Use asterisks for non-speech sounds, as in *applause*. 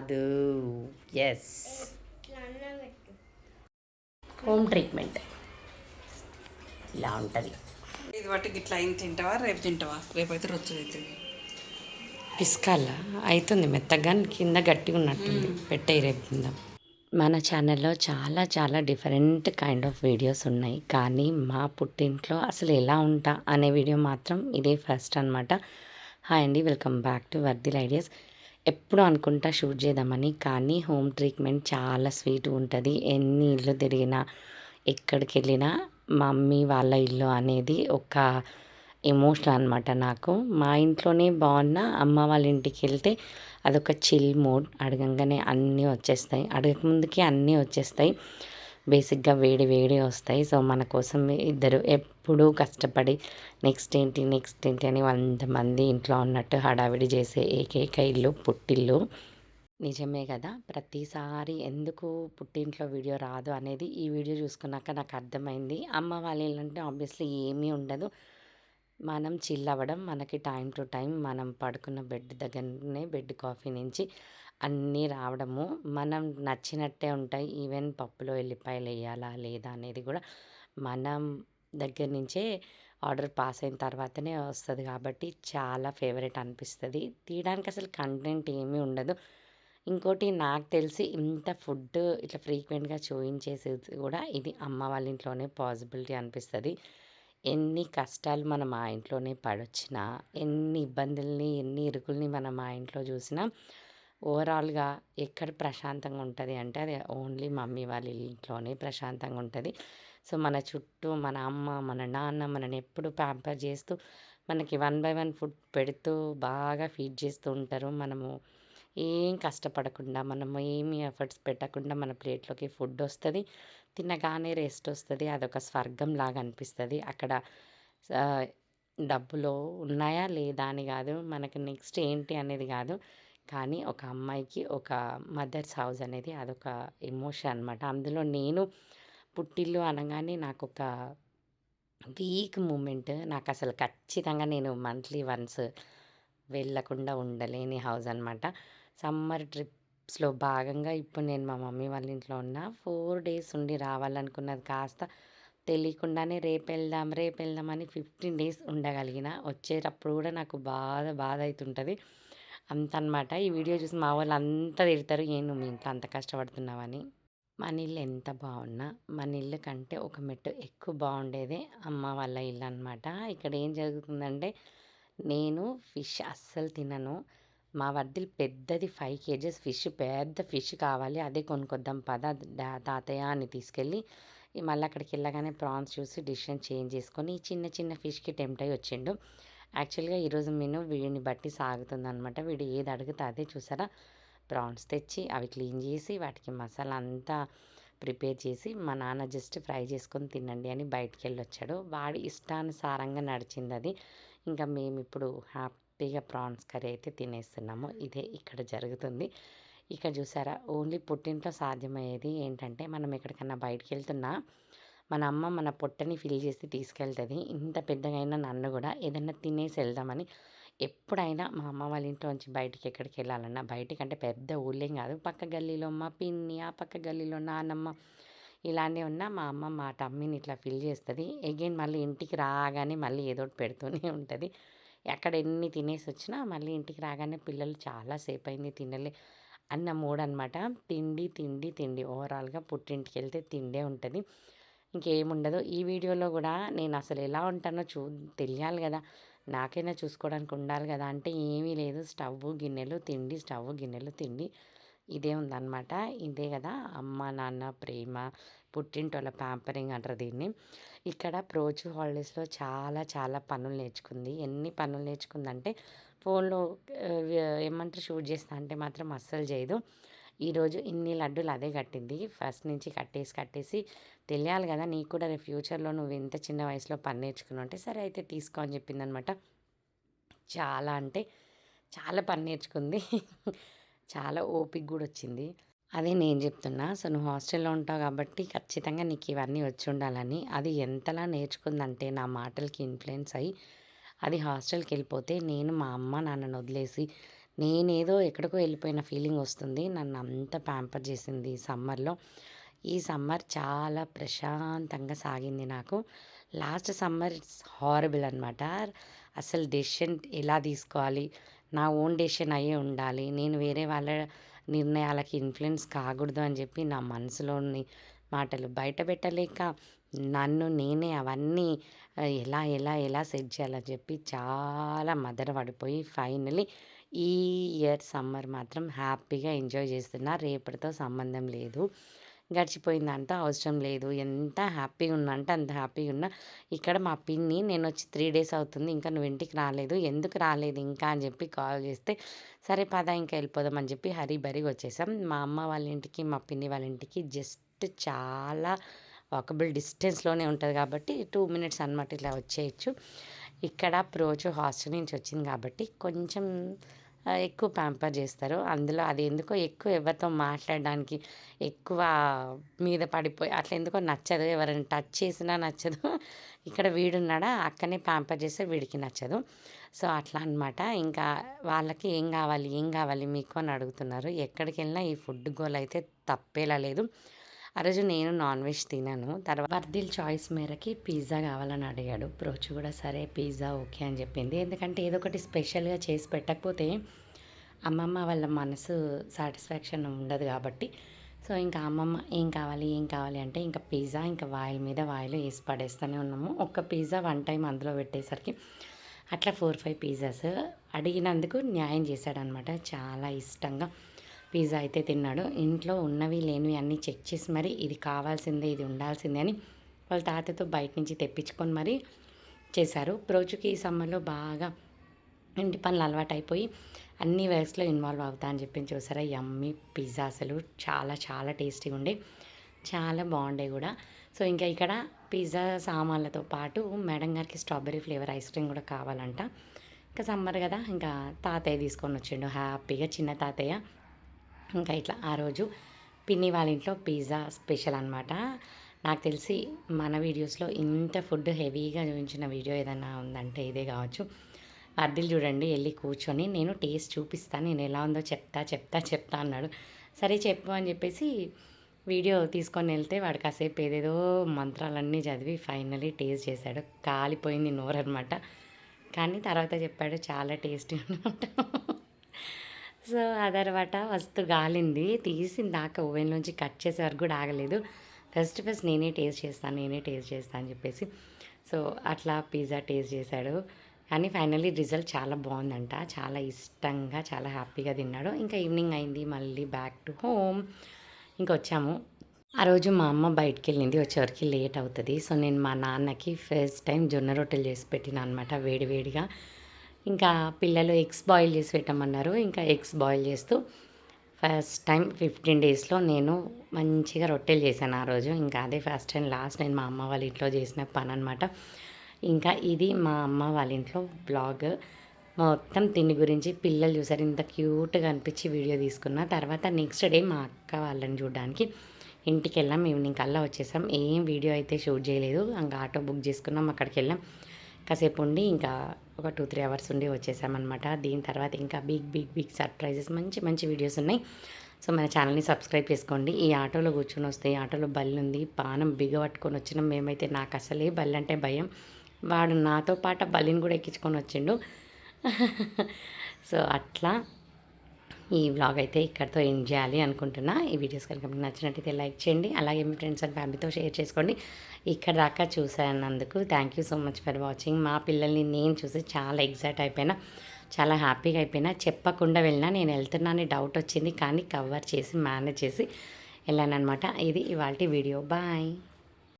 కాదు. Yes home treatment ఇలా ఉంటుంది. ఇది బట్టి ఇట్లా అయిన తింటావా? రేపు తింటావా? రేపు అయితే రొచ్చు అవుతుంది పిస్కాల అవుతుంది మెత్తగా కింద గట్టిగా ఉన్నట్టుంది. పెట్టేయి రేపు కింద మన ఛానల్లో చాలా చాలా డిఫరెంట్ కైండ్ ఆఫ్ వీడియోస్ ఉన్నాయి. కానీ మా పుట్టింట్లో అసలు ఎలా ఉంటా అనే వీడియో మాత్రం ఇదే ఫస్ట్ అనమాట హాయ్ అండి welcome back to Vardhil ideas ఎప్పుడు అనుకుంటా షూట్ చేద్దామని కానీ హోమ్ ట్రీట్మెంట్ చాలా స్వీట్ ఉంటుంది. ఎన్ని ఇల్లు తిరిగినా ఎక్కడికి వెళ్ళినా మమ్మీ వాళ్ళ ఇల్లు అనేది ఒక ఎమోషనల్ అనమాట నాకు. మా ఇంట్లోనే బాగున్నా అమ్మ వాళ్ళ ఇంటికి వెళ్తే అదొక చిల్ మోడ్. అడగంగానే అన్నీ వచ్చేస్తాయి. అడగక ముందుకే అన్నీ వచ్చేస్తాయి. బేసిక్గా వేడి వేడి వస్తాయి. సో మన కోసం ఇద్దరు ఎప్పుడూ కష్టపడి నెక్స్ట్ ఏంటి నెక్స్ట్ ఏంటి అని వంద మంది ఇంట్లో ఉన్నట్టు హడావిడి చేసే ఏకైక ఇల్లు పుట్టిల్లు. నిజమే కదా? ప్రతిసారి ఎందుకు పుట్టింట్లో వీడియో రాదు అనేది ఈ వీడియో చూసుకున్నాక నాకు అర్థమైంది. అమ్మ వాళ్ళు ఏంటంటే అంటే ఆబ్వియస్లీ ఏమీ ఉండదు. మనం చిల్ అవ్వడం మనకి టైం టు టైం మనం పడుకున్న బెడ్ దగ్గరనే బెడ్ కాఫీ నుంచి అన్నీ రావడము. మనం నచ్చినట్టే ఉంటాయి. ఈవెన్ పప్పులో ఎల్లిపాయలు వేయాలా లేదా అనేది కూడా మనం దగ్గర నుంచే ఆర్డర్ పాస్ అయిన తర్వాతనే వస్తుంది కాబట్టి చాలా ఫేవరెట్ అనిపిస్తుంది. తీయడానికి అసలు కంటెంట్ ఏమీ ఉండదు. ఇంకోటి నాకు తెలిసి ఇంత ఫుడ్ ఇట్లా ఫ్రీక్వెంట్గా చూయించేసేది కూడా ఇది అమ్మ వాళ్ళ ఇంట్లోనే పాసిబిలిటీ అనిపిస్తుంది. ఎన్ని కష్టాలు మనం ఆ ఇంట్లోనే పడొచ్చినా ఎన్ని ఇబ్బందుల్ని ఎన్ని ఇరుకుల్ని మనం ఆ ఇంట్లో చూసినా ఓవరాల్గా ఎక్కడ ప్రశాంతంగా ఉంటుంది అంటే అది ఓన్లీ మమ్మీ వాళ్ళ ఇంట్లోనే ప్రశాంతంగా ఉంటుంది. సో మన చుట్టూ మన అమ్మ మన నాన్న మనని ఎప్పుడు ప్యాంపర్ చేస్తూ మనకి వన్ బై వన్ ఫుడ్ పెడుతూ బాగా ఫీడ్ చేస్తూ ఉంటారు. మనము ఏం కష్టపడకుండా మనము ఏమి ఎఫర్ట్స్ పెట్టకుండా మన ప్లేట్లోకి ఫుడ్ వస్తుంది. తినగానే రెస్ట్ వస్తుంది. అదొక స్వర్గం లాగా అనిపిస్తుంది. అక్కడ డబ్బులో ఉన్నాయా లేదా అని కాదు. మనకి నెక్స్ట్ ఏంటి అనేది కాదు. కానీ ఒక అమ్మాయికి ఒక మదర్స్ హౌస్ అనేది అదొక ఎమోషన్ అనమాట అందులో నేను పుట్టిల్లు అనగానే నాకు ఒక వీక్ మూమెంట్. నాకు అసలు ఖచ్చితంగా నేను మంత్లీ వన్స్ వెళ్ళకుండా ఉండలేని హౌస్ అనమాట సమ్మర్ ట్రిప్స్లో భాగంగా ఇప్పుడు నేను మా మమ్మీ వాళ్ళ ఇంట్లో ఉన్న ఫోర్ డేస్ ఉండి రావాలనుకున్నది కాస్త తెలియకుండానే రేపు వెళ్దాం రేపు వెళ్దాం అని ఫిఫ్టీన్ డేస్ ఉండగలిగిన వచ్చేటప్పుడు కూడా నాకు బాధ బాధ అవుతుంటుంది అంత అనమాట ఈ వీడియో చూసి మా వాళ్ళు అంతా తిడతారు ఏ నువ్వు మీ ఇంట్లో అంత కష్టపడుతున్నావని. మన ఇల్లు ఎంత బాగున్నా మన ఇల్లు కంటే ఒక మెట్టు ఎక్కువ బాగుండేదే అమ్మ వాళ్ళ ఇల్లు అనమాట ఇక్కడ ఏం జరుగుతుందంటే నేను ఫిష్ అస్సలు తినను. మా వర్దిల్ పెద్దది ఫైవ్ కేజెస్ ఫిష్ పెద్ద ఫిష్ కావాలి. అదే కొనుక్కొద్దాం పద తాతయ్య అని తీసుకెళ్ళి మళ్ళీ అక్కడికి వెళ్ళగానే ప్రాన్స్ చూసి డిసిషన్ చేంజ్ చేసుకొని ఈ చిన్న చిన్న ఫిష్కి టెంప్ట్ అయ్యి వచ్చిండు. యాక్చువల్గా ఈరోజు మెను వీడిని బట్టి సాగుతుందనమాట వీడు ఏది అడిగితే అదే చూసారా? ప్రాన్స్ తెచ్చి అవి క్లీన్ చేసి వాటికి మసాలా అంతా ప్రిపేర్ చేసి మా నాన్న జస్ట్ ఫ్రై చేసుకొని తినండి అని బయటికి వెళ్ళి వచ్చాడు వాడి ఇష్టానుసారంగా నడిచింది అది ఇంకా మేము ఇప్పుడు హ్యాపీగా ప్రాన్స్ కర్రీ అయితే తినేస్తున్నాము. ఇదే ఇక్కడ జరుగుతుంది. ఇక్కడ చూసారా? ఓన్లీ పుట్టింట్లో సాధ్యమయ్యేది ఏంటంటే మనం ఎక్కడికన్నా బయటికి వెళ్తున్నా మన అమ్మ మన పొట్టని ఫిల్ చేసి తీసుకెళ్తుంది. ఇంత పెద్దగా అయినా నన్ను కూడా ఏదైనా తినేసి వెళ్దామని ఎప్పుడైనా మా అమ్మ వాళ్ళ ఇంట్లో నుంచి బయటికి ఎక్కడికి వెళ్ళాలన్నా బయటికి అంటే పెద్ద ఊళ్ళేం కాదు. పక్క గల్లీలో మా పిన్ని ఆ పక్క గల్లీలో నానమ్మ ఇలానే ఉన్నా మా అమ్మ మా టమ్మీని ఇట్లా ఫిల్ చేస్తుంది. అగైన్ మళ్ళీ ఇంటికి రాగానే మళ్ళీ ఏదో ఒకటి పెడుతూనే ఉంటుంది. ఎక్కడ ఎన్ని తినేసి వచ్చినా మళ్ళీ ఇంటికి రాగానే పిల్లలు చాలాసేపు అయింది తినలే అన్న మూడ్ తిండి తిండి తిండి. ఓవరాల్గా పుట్టింటికి వెళ్తే తిండే ఉంటుంది. ఇంకేముండదు. ఈ వీడియోలో కూడా నేను అసలు ఎలా ఉంటానో చూ తెలియాలి కదా. నాకైనా చూసుకోవడానికి ఉండాలి కదా. అంటే ఏమీ లేదు. స్టవ్ గిన్నెలు తిండి స్టవ్ గిన్నెలు తిండి. ఇదే ఉందన్నమాట. ఇదే కదా అమ్మ నాన్న ప్రేమ పుట్టింటోళ్ళ ప్యాంపరింగ్ అంటారు దీన్ని. ఇక్కడ ప్రోచు హాలిడేస్లో చాలా చాలా పనులు నేర్చుకుంది. ఎన్ని పనులు నేర్చుకుందంటే ఫోన్లో ఏమంటారు? షూట్ చేస్తా అంటే మాత్రం అస్సలు చేయదు. ఈరోజు ఇన్ని లడ్డూలు అదే కట్టింది. ఫస్ట్ నుంచి కట్టేసి కట్టేసి తెలియాలి కదా నీకు కూడా రేపు ఫ్యూచర్లో నువ్వు ఇంత చిన్న వయసులో పని నేర్చుకున్నావు అంటే సరే అయితే తీసుకో అని చెప్పింది అనమాట చాలా అంటే చాలా పని నేర్చుకుంది. చాలా ఓపిక కూడా వచ్చింది. అదే నేను చెప్తున్నా సో నువ్వు హాస్టల్లో ఉంటావు కాబట్టి ఖచ్చితంగా నీకు ఇవన్నీ వచ్చి ఉండాలని. అది ఎంతలా నేర్చుకుందంటే నా మాటలకి ఇన్ఫ్లుయెన్స్ అయ్యి అది హాస్టల్కి వెళ్ళిపోతే నేను మా అమ్మ నాన్నను వదిలేసి నేనేదో ఎక్కడికో వెళ్ళిపోయిన ఫీలింగ్ వస్తుంది. నన్ను అంత ప్యాంపర్ చేసింది సమ్మర్లో. ఈ సమ్మర్ చాలా ప్రశాంతంగా సాగింది నాకు. లాస్ట్ సమ్మర్ ఇట్స్ హారబుల్ అనమాట అసలు డెసిషన్ ఎలా తీసుకోవాలి? నా ఓన్ డెసిషన్ అయ్యే ఉండాలి. నేను వేరే వాళ్ళ నిర్ణయాలకి ఇన్ఫ్లుయెన్స్ కాకూడదు అని చెప్పి నా మనసులోని మాటలు బయట పెట్టలేక నన్ను నేనే అవన్నీ ఎలా ఎలా ఎలా సెట్ చేయాలని చెప్పి చాలా మదర పడిపోయి ఫైనలీ ఈ ఇయర్ సమ్మర్ మాత్రం హ్యాపీగా ఎంజాయ్ చేస్తున్నా. రేపటితో సంబంధం లేదు. గడిచిపోయిందంతా అవసరం లేదు. ఎంత హ్యాపీగా ఉన్నా అంటే అంత హ్యాపీగా ఉన్నా ఇక్కడ మా పిన్ని నేను వచ్చి త్రీ డేస్ అవుతుంది. ఇంకా నువ్వు ఇంటికి రాలేదు. ఎందుకు రాలేదు ఇంకా అని చెప్పి కాల్ చేస్తే సరే పద ఇంకా వెళ్ళిపోదాం అని చెప్పి హరీ బరీగా వచ్చేసాం. మా అమ్మ వాళ్ళ ఇంటికి మా పిన్ని వాళ్ళ ఇంటికి జస్ట్ చాలా వాకబుల్ డిస్టెన్స్లోనే ఉంటుంది కాబట్టి టూ మినిట్స్ అనమాట ఇట్లా వచ్చేయచ్చు. ఇక్కడ ప్రోచు హాస్టల్ నుంచి వచ్చింది కాబట్టి కొంచెం ఎక్కువ ప్యాంపర్ చేస్తారు. అందులో అది ఎందుకో ఎక్కువ ఎవరితో మాట్లాడడానికి ఎక్కువ మీద పడిపోయి అట్లా ఎందుకో నచ్చదు. ఎవరైనా టచ్ చేసినా నచ్చదు. *laughs* ఇక్కడ వీడున్నాడా అక్కనే ప్యాంపర్ చేస్తే వీడికి నచ్చదు. సో అట్లా అనమాట ఇంకా వాళ్ళకి ఏం కావాలి ఏం కావాలి మీకు అని అడుగుతున్నారు. ఎక్కడికి వెళ్ళినా ఈ ఫుడ్ గోల్ అయితే తప్పేలా లేదు. ఆ రోజు నేను నాన్ వెజ్ తినాను. తర్వాత వర్దిల్ చాయిస్ మేరకి పిజ్జా కావాలని అడిగాడు. ప్రోచు కూడా సరే పిజ్జా ఓకే అని చెప్పింది. ఎందుకంటే ఏదో ఒకటి స్పెషల్గా చేసి పెట్టకపోతే అమ్మమ్మ వాళ్ళ మనసు సాటిస్ఫాక్షన్ ఉండదు కాబట్టి. సో ఇంకా అమ్మమ్మ ఏం కావాలి ఏం కావాలి అంటే ఇంకా పిజ్జా ఇంకా వాయిల్ మీద వాయిల్ వేసి పడేస్తూనే ఉన్నాము. ఒక్క పిజ్జా వన్ టైం అందులో పెట్టేసరికి అట్లా ఫోర్ ఫైవ్ పిజ్జాస్ అడిగినందుకు న్యాయం చేశాడనమాట. చాలా ఇష్టంగా పిజ్జా అయితే తిన్నాడు. ఇంట్లో ఉన్నవి లేనివి అన్నీ చెక్ చేసి మరి ఇది కావాల్సిందే ఇది ఉండాల్సిందే అని వాళ్ళ తాతతో బయట నుంచి తెప్పించుకొని మరి చేశారు. ప్రోచుకి ఈ సమ్మర్లో బాగా ఇంటి పనులు అలవాటు అయిపోయి అన్ని వర్క్స్లో ఇన్వాల్వ్ అవుతా అని చెప్పి చూసారా? యమ్మీ పిజ్జా అసలు చాలా చాలా టేస్టీగా ఉండే చాలా బాగుండే కూడా. సో ఇంకా ఇక్కడ పిజ్జా సామాన్లతో పాటు మేడం గారికి స్ట్రాబెర్రీ ఫ్లేవర్ ఐస్ క్రీమ్ కూడా కావాలంట. ఇంకా సమ్మర్ కదా ఇంకా తాతయ్య తీసుకొని వచ్చిండు. హ్యాపీగా చిన్న తాతయ్య. ఇంకా ఇట్లా ఆ రోజు పిన్ని వాళ్ళ ఇంట్లో పిజ్జా స్పెషల్ అనమాట నాకు తెలిసి మన వీడియోస్లో ఇంత ఫుడ్ హెవీగా చూపించిన వీడియో ఏదైనా ఉందంటే ఇదే కావచ్చు. అద్దెలు చూడండి వెళ్ళి కూర్చొని నేను టేస్ట్ చూపిస్తాను నేను ఎలా ఉందో చెప్తా చెప్తా చెప్తా అన్నాడు. సరే చెప్పు అని చెప్పేసి వీడియో తీసుకొని వెళ్తే వాడు కాసేపు ఏదేదో మంత్రాలన్నీ చదివి ఫైనలీ టేస్ట్ చేశాడు. కాలిపోయింది నోరు అనమాట కానీ తర్వాత చెప్పాడు చాలా టేస్టీ అనమాట సో ఆ తర్వాత వస్తు గాలింది. తీసి దాకా ఓవెన్లోంచి కట్ చేసే వరకు కూడా ఆగలేదు. ఫస్ట్ ఫస్ట్ నేనే టేస్ట్ చేస్తాను నేనే టేస్ట్ చేస్తాను అని చెప్పేసి. సో అట్లా పిజ్జా టేస్ట్ చేశాడు. కానీ ఫైనల్లీ రిజల్ట్ చాలా బాగుందంట. చాలా ఇష్టంగా చాలా హ్యాపీగా తిన్నాడు. ఇంకా ఈవినింగ్ అయింది మళ్ళీ బ్యాక్ టు హోమ్. ఇంకా వచ్చాము. ఆ రోజు మా అమ్మ బయటికి వెళ్ళింది. వచ్చేవరకు లేట్ అవుతుంది. సో నేను మా నాన్నకి ఫస్ట్ టైం జొన్న రొట్టెలు చేసి పెట్టిన అనమాట వేడివేడిగా ఇంకా పిల్లలు ఎగ్స్ బాయిల్ చేసి పెట్టమన్నారు. ఇంకా ఎగ్స్ బాయిల్ చేస్తూ ఫస్ట్ టైం ఫిఫ్టీన్ డేస్లో నేను మంచిగా రొట్టెలు చేశాను ఆ రోజు. ఇంకా అదే ఫస్ట్ అండ్ లాస్ట్ నేను మా అమ్మ వాళ్ళ ఇంట్లో చేసిన పని అనమాట ఇంకా ఇది మా అమ్మ వాళ్ళ ఇంట్లో బ్లాగ్. మొత్తం తిండి గురించి పిల్లలు చూసారు. ఇంత క్యూట్గా అనిపించి వీడియో తీసుకున్న. తర్వాత నెక్స్ట్ డే మా అక్క వాళ్ళని చూడడానికి ఇంటికి వెళ్ళాం ఈవినింగ్ కల్లా వచ్చేసాం. ఏం వీడియో అయితే షూట్ చేయలేదు. ఇంకా ఆటో బుక్ చేసుకున్నాం. అక్కడికి వెళ్ళాం కాసేపు ఉండి ఇంకా ఒక టూ త్రీ అవర్స్ ఉండి వచ్చేసామన్నమాట. దీని తర్వాత ఇంకా బిగ్ బిగ్ బిగ్ సర్ప్రైజెస్ మంచి మంచి వీడియోస్ ఉన్నాయి. సో మన ఛానల్ని సబ్స్క్రైబ్ చేసుకోండి. ఈ ఆటోలో కూర్చొని వస్తే ఈ ఆటోలో బల్లి ఉంది. పానం బిగబట్టుకొని వచ్చినాం. మేమైతే నాకు అసలే బల్లి అంటే భయం. వాడు నాతో పాటు బల్లిని కూడా ఎక్కించుకొని వచ్చిండు. *laughs* సో అట్లా ఈ వ్లాగ్ అయితే ఇక్కడితో ఎండ్ చేయాలి అనుకుంటున్నా. ఈ వీడియోస్ కనుక మీకు నచ్చినట్టయితే లైక్ చేయండి. అలాగే మీ ఫ్రెండ్స్ అండ్ ఫ్యామిలీతో షేర్ చేసుకోండి. ఇక్కడ దాకా చూసానందుకు thank you so much for watching మా పిల్లల్ని నేను చూసి చాలా ఎగ్జైట్ అయిపోయినా చాలా హ్యాపీగా అయిపోయినా. చెప్పకుండా వెళ్ళినా నేను వెళ్తున్నానని డౌట్ వచ్చింది. కానీ కవర్ చేసి మేనేజ్ చేసి వెళ్ళాను అనమాట ఇది ఇవాళ వీడియో బాయ్